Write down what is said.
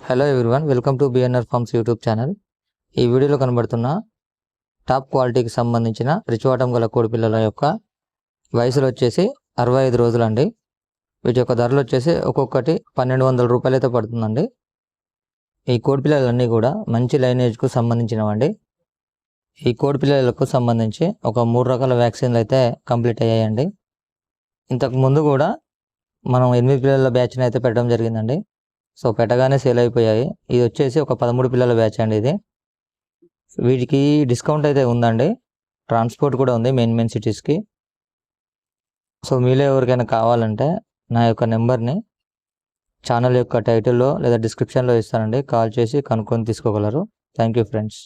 Hello everyone welcome to BNR farms YouTube channel ఈ వీడియోలో కనబడుతున్న టాప్ క్వాలిటీకి సంబంధించిన రిచువాటం గల కోడిపిల్లల యొక్క వయసులు వచ్చేసి అరవై ఐదు రోజులండి. వీటి యొక్క ధరలు వచ్చేసి ఒక్కొక్కటి పన్నెండు వందల రూపాయలు అయితే పడుతుందండి. ఈ కోడిపిల్లలన్నీ కూడా మంచి లైనేజ్కు సంబంధించినవండి. ఈ కోడిపిల్లలకు సంబంధించి ఒక మూడు రకాల వ్యాక్సిన్లు అయితే కంప్లీట్ అయ్యాయండి. ఇంతకు ముందు కూడా మనం ఎనిమిది పిల్లల బ్యాచ్ని అయితే పెట్టడం జరిగిందండి. సో పెట్టగానే సేల్ అయిపోయాయి. ఇది వచ్చేసి ఒక పదమూడు పిల్లల బ్యాచ్ అండి ఇది. వీటికి డిస్కౌంట్ అయితే ఉందండి. ట్రాన్స్పోర్ట్ కూడా ఉంది మెయిన్ మెయిన్ సిటీస్కి. సో మీలో ఎవరికైనా కావాలంటే నా యొక్క నెంబర్ని ఛానల్ యొక్క టైటిల్లో లేదా డిస్క్రిప్షన్లో ఇస్తానండి. కాల్ చేసి కనుక్కొని తీసుకోగలరు. Thank you friends.